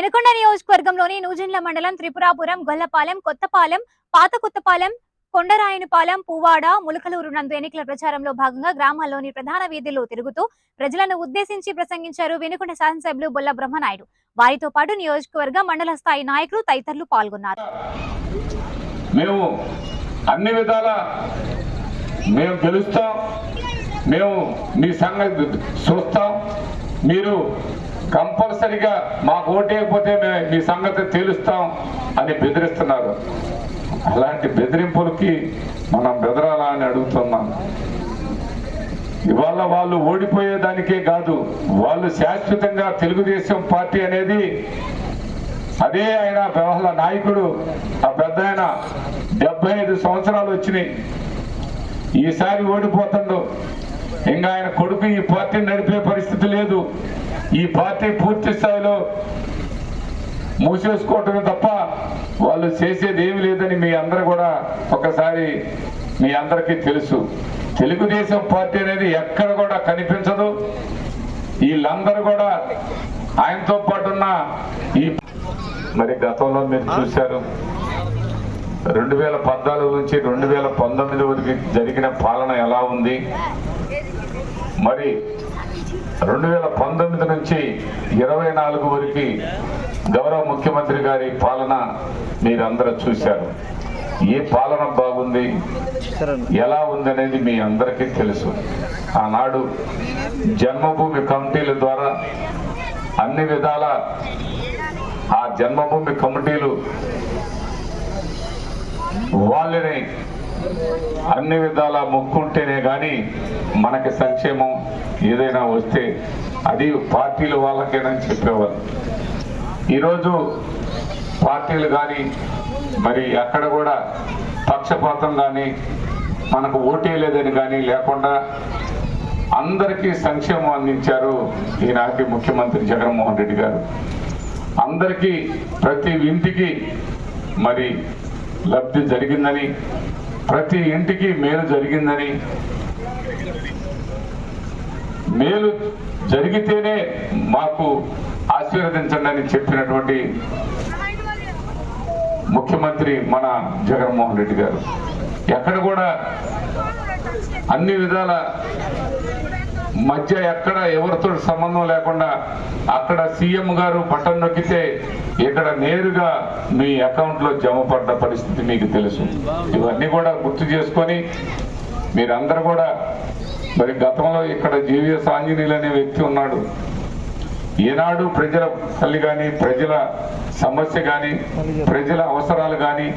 నియోజకవర్గంలోని నూజిండ్ల మండలం త్రిపురాపురం గొల్లపాలెం కొత్తపాలెం పాత కొత్తపాలెం కొండరాయనిపాలెం పువ్వాడ ములకలూరు నందు ఎన్నికల ప్రచారంలో భాగంగా గ్రామాల్లోని ప్రధాన వీధుల్లో తిరుగుతూ ప్రజలను ఉద్దేశించి ప్రసంగించారు వెనుకొండ శాసనసభ్యులు బొల్ల బ్రహ్మనాయుడు. వారితో పాటు నియోజకవర్గ మండల స్థాయి నాయకులు తదితరులు పాల్గొన్నారు. మేము అన్ని విధాల మేము గెలుస్తాం మేము మీ సంగతి చూస్తాం మీరు కంపల్సరిగా మాకు ఓటేయకపోతే మేము మీ సంగతి తేలుస్తాం అని బెదిరిస్తున్నారు. అలాంటి బెదిరింపులకి మనం బెదరాలా అని అడుగుతున్నాం. ఇవాళ వాళ్ళు ఓడిపోయేదానికే కాదు వాళ్ళు శాశ్వతంగా తెలుగుదేశం పార్టీ అనేది అదే ఆయన వ్యవహార నాయకుడు ఆ పెద్ద ఆయన డెబ్బై ఐదు సంవత్సరాలు వచ్చినాయి. ఈసారి ఓడిపోతుండో. ఇంకా ఆయన కొడుకు ఈ పార్టీని నడిపే పరిస్థితి లేదు. ఈ పార్టీ పూర్తి స్థాయిలో మూసేసుకోవటమే తప్ప వాళ్ళు చేసేది ఏమి లేదని మీ అందరూ కూడా ఒకసారి మీ అందరికీ తెలుసు. తెలుగుదేశం పార్టీ అనేది ఎక్కడ కూడా కనిపించదు. వీళ్ళందరూ కూడా ఆయనతో పాటు ఉన్న ఈ మరి గతంలో మీరు చూశారు. రెండు వేల పద్నాలుగు నుంచి రెండు వేల పంతొమ్మిది వరకు జరిగిన పాలన ఎలా ఉంది? మరి రెండు వేల పంతొమ్మిది నుంచి ఇరవై నాలుగు వరకు గౌరవ ముఖ్యమంత్రి గారి పాలన మీరందరూ చూశారు. ఏ పాలన బాగుంది? ఎలా ఉంది అనేది మీ అందరికీ తెలుసు. ఆనాడు జన్మభూమి కమిటీల ద్వారా అన్ని విధాల ఆ జన్మభూమి కమిటీలు వాళ్ళని అన్ని విధాలా మొక్కుంటేనే కానీ మనకి సంక్షేమం ఏదైనా వస్తే అది పార్టీలు వాళ్ళకేనని చెప్పేవారు ఈరోజు పార్టీలు కానీ మరి అక్కడ కూడా పక్షపాతం కానీ మనకు ఓటేయలేదని కానీ లేకుండా అందరికీ సంక్షేమం అందించారు ఈనాటి ముఖ్యమంత్రి జగన్మోహన్ రెడ్డి గారు. అందరికీ ప్రతి ఇంటికి మరి లబ్ధి జరిగిందని ప్రతి ఇంటికి మేలు జరిగిందని మేలు జరిగితేనే మాకు ఆశీర్వదించండి అని చెప్పినటువంటి ముఖ్యమంత్రి మన జగన్మోహన్ రెడ్డి గారు. ఎక్కడ కూడా అన్ని విధాల మధ్య ఎక్కడ ఎవరితో సంబంధం లేకుండా అక్కడ సీఎం గారు బటన్ నొక్కితే ఇక్కడ నేరుగా మీ అకౌంట్లో జమ పడ్డ పరిస్థితి మీకు తెలుసు. ఇవన్నీ కూడా గుర్తు చేసుకొని మీరందరూ కూడా మరి గతంలో ఇక్కడ జీవీఎస్ ఆంజనేయులు అనే వ్యక్తి ఉన్నాడు. ఈనాడు ప్రజల తల్లి కానీ ప్రజల సమస్య కానీ ప్రజల అవసరాలు కానీ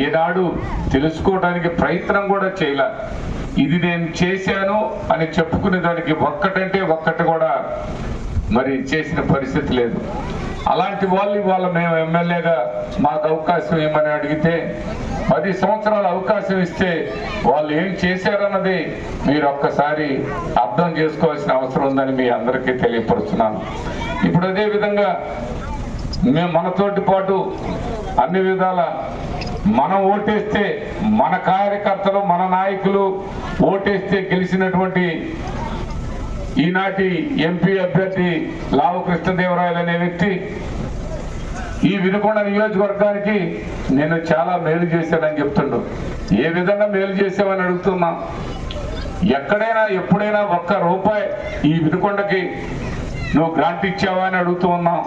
ఈనాడు తెలుసుకోవడానికి ప్రయత్నం కూడా చేయలేదు ఇది నేను చేశాను అని చెప్పుకునే దానికి ఒక్కటంటే ఒక్కటి కూడా మరి చేసిన పరిస్థితి లేదు. అలాంటి వాళ్ళు ఇవాళ మేము ఎమ్మెల్యేగా మాకు అవకాశం ఏమని అడిగితే పది సంవత్సరాల అవకాశం ఇస్తే వాళ్ళు ఏం చేశారన్నది మీరు ఒక్కసారి అర్థం చేసుకోవాల్సిన అవసరం ఉందని మీ అందరికీ తెలియపరుస్తున్నాను. ఇప్పుడు అదే విధంగా మేము మనతోటి పాటు అన్ని విధాల మనం ఓటేస్తే మన కార్యకర్తలు మన నాయకులు ఓటేస్తే గెలిచినటువంటి ఈనాటి ఎంపీ అభ్యర్థి లావు కృష్ణదేవరాయలు అనే వ్యక్తి ఈ వినుకొండ నియోజకవర్గానికి నేను చాలా మేలు చేశానని చెప్తుండు. ఏ విధంగా మేలు చేసామని అడుగుతున్నా. ఎక్కడైనా ఎప్పుడైనా ఒక్క రూపాయి ఈ వినుకొండకి నువ్వు గ్రాంట్ ఇచ్చావా అని అడుగుతూ ఉన్నాం.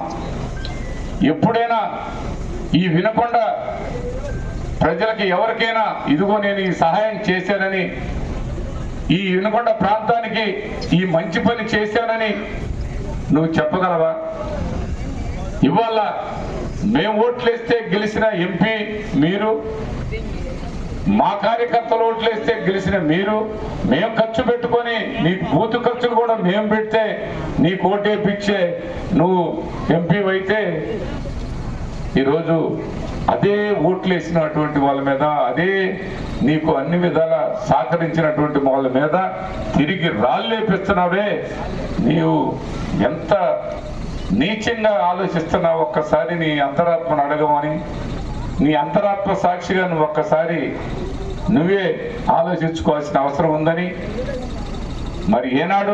ఎప్పుడైనా ఈ వినకొండ ప్రజలకి ఎవరికైనా ఇదిగో నేను ఈ సహాయం చేశానని ఈ వినకొండ ప్రాంతానికి ఈ మంచి పని చేశానని నువ్వు చెప్పగలవా? ఇవాళ మేము ఓట్లేస్తే గెలిచిన ఎంపీ మీరు మా కార్యకర్తలు ఓట్లేస్తే గెలిచిన మీరు మేము ఖర్చు పెట్టుకొని నీ బూతు ఖర్చులు కూడా మేము పెడితే నీ కోటేపిచ్చే నువ్వు ఎంపీ అయితే ఈరోజు అదే ఓట్లు వేసినటువంటి వాళ్ళ మీద అదే నీకు అన్ని విధాల సహకరించినటువంటి వాళ్ళ మీద తిరిగి రాళ్ళేపిస్తున్నావే నీవు ఎంత నీచంగా ఆలోచిస్తున్నావు ఒక్కసారి నీ అంతరాత్మను అడగమని నీ అంతరాత్మ సాక్షిగా నువ్వు ఒక్కసారి నువ్వే ఆలోచించుకోవాల్సిన అవసరం ఉందని. మరి ఏనాడు